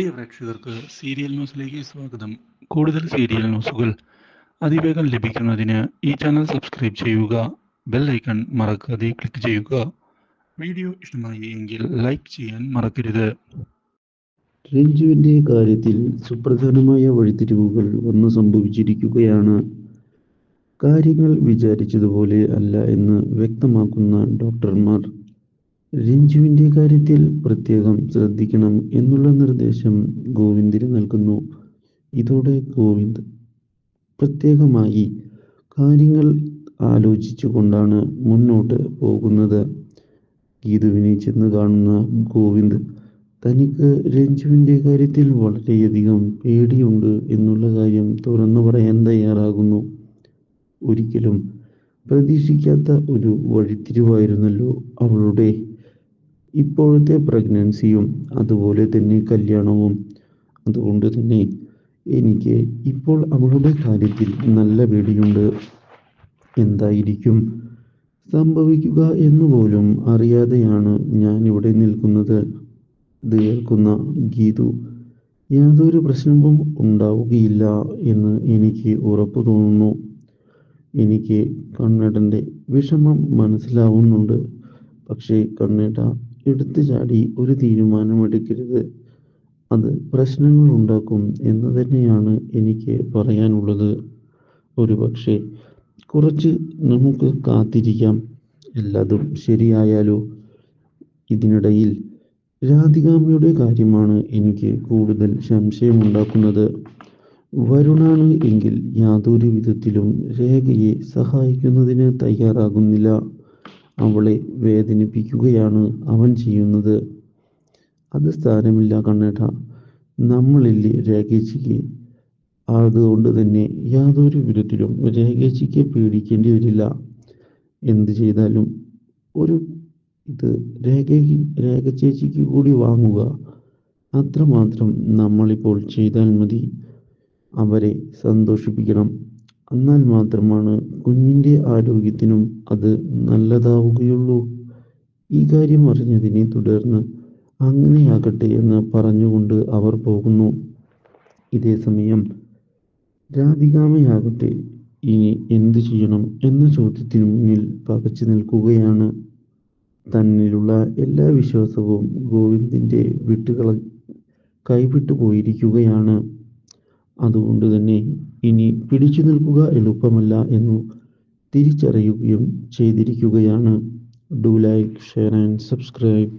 പ്രിയ പ്രേക്ഷകർക്ക് സീരിയൽ ന്യൂസിലേക്ക് സ്വാഗതം. കൂടുതൽ സീരിയൽ ന്യൂസുകൾ അതിവേഗം ലഭിക്കുന്നതിന് ഈ ചാനൽ സബ്സ്ക്രൈബ് ചെയ്യുക ബെൽ ഐക്കൺ മറക്കാതെ ക്ലിക്ക് ചെയ്യുക. വീഡിയോ ഇഷ്ടമായി എങ്കിൽ ലൈക്ക് ചെയ്യാൻ മറക്കരുത്. രഞ്ജുവിന്റെ കാര്യത്തിൽ സുപ്രധാനമായ വഴിത്തിരിവുകൾ വന്നു സംഭവിച്ചിരിക്കുകയാണ്. കാര്യങ്ങൾ വിചാരിച്ചതുപോലെ അല്ല എന്ന് വ്യക്തമാക്കുന്ന ഡോക്ടർമാർ രഞ്ജുവിന്റെ കാര്യത്തിൽ പ്രത്യേകം ശ്രദ്ധിക്കണം എന്നുള്ള നിർദ്ദേശം ഗോവിന്ദിന് നൽകുന്നു. ഇതോടെ ഗോവിന്ദ് പ്രത്യേകമായി കാര്യങ്ങൾ ആലോചിച്ചുകൊണ്ടാണ് മുന്നോട്ട് പോകുന്നത്. ഗീതുവിനെ ചെന്ന് കാണുന്ന ഗോവിന്ദ് തനിക്ക് രഞ്ജുവിന്റെ കാര്യത്തിൽ വളരെയധികം പേടിയുണ്ട് എന്നുള്ള കാര്യം തുറന്നു പറയാൻ തയ്യാറാകുന്നു. ഒരിക്കലും പ്രതീക്ഷിക്കാത്ത ഒരു വഴിത്തിരിവായിരുന്നല്ലോ അവളുടെ ഇപ്പോഴത്തെ പ്രഗ്നൻസിയും അതുപോലെ തന്നെ കല്യാണവും. അതുകൊണ്ട് തന്നെ എനിക്ക് ഇപ്പോൾ അവളുടെ കാര്യത്തിൽ നല്ല പേടിയുണ്ട്. എന്തായിരിക്കും? സംഭവിക്കുക എന്ന് പോലും അറിയാതെയാണ് ഞാൻ ഇവിടെ നിൽക്കുന്നത്. ഇത് കേൾക്കുന്ന ഗീതു യാതൊരു പ്രശ്നവും ഉണ്ടാവുകയില്ല എന്ന് എനിക്ക് ഉറപ്പ് തോന്നുന്നു. എനിക്ക് കണ്ണേട്ടന്റെ വിഷമം മനസ്സിലാവുന്നുണ്ട്. പക്ഷേ കണ്ണേട്ട എടുത്തു ചാടി ഒരു തീരുമാനമെടുക്കരുത് അത് പ്രശ്നങ്ങൾ ഉണ്ടാക്കും എന്ന് തന്നെയാണ് എനിക്ക് പറയാനുള്ളത്. ഒരു പക്ഷേ കുറച്ച് നമുക്ക് കാത്തിരിക്കാം. എല്ലാതും ശരിയായാലോ? ഇതിനിടയിൽ രാധികാമ്മയുടെ കാര്യമാണ് എനിക്ക് കൂടുതൽ സംശയമുണ്ടാക്കുന്നത്. വരുണാണ് എങ്കിൽ യാതൊരു വിധത്തിലും രേഖയെ സഹായിക്കുന്നതിന് തയ്യാറാകുന്നില്ല. അവളെ വേദനിപ്പിക്കുകയാണ് അവൻ ചെയ്യുന്നത്. അത് സ്ഥാനമില്ല കണ്ണേട്ട. നമ്മളില്ലേ രേഖേച്ചിക്ക്? അതുകൊണ്ട് തന്നെ യാതൊരു വിധത്തിലും രേഖേച്ചിക്ക് പേടിക്കേണ്ടി വരില്ല. എന്ത് ചെയ്താലും ഒരു ഇത് രേഖ രേഖ ചേച്ചിക്ക് കൂടി വാങ്ങുക. അത്രമാത്രം നമ്മളിപ്പോൾ ചെയ്താൽ മതി. അവരെ സന്തോഷിപ്പിക്കണം. എന്നാൽ മാത്രമാണ് കുഞ്ഞിന്റെ ആരോഗ്യത്തിനും അത് നല്ലതാവുകയുള്ളൂ. ഈ കാര്യം അറിഞ്ഞതിനെ തുടർന്ന് അങ്ങനെയാകട്ടെ എന്ന് പറഞ്ഞുകൊണ്ട് അവർ പോകുന്നു. ഇതേ സമയം രാധികാമയാകട്ടെ ഇനി എന്തു ചെയ്യണം എന്ന ചോദ്യത്തിന് മുന്നിൽ പകച്ചു നിൽക്കുകയാണ്. തന്നിലുള്ള എല്ലാ വിശ്വാസവും ഗോവിന്ദിന്റെ വിട്ടുകള കൈവിട്ടു പോയിരിക്കുകയാണ്. അതുകൊണ്ട് തന്നെ ഇനി പിടിച്ചു നിൽക്കുക എളുപ്പമല്ല എന്നു തിരിച്ചറിയുകയും ചെയ്തിരിക്കുകയാണ്. Do like share and subscribe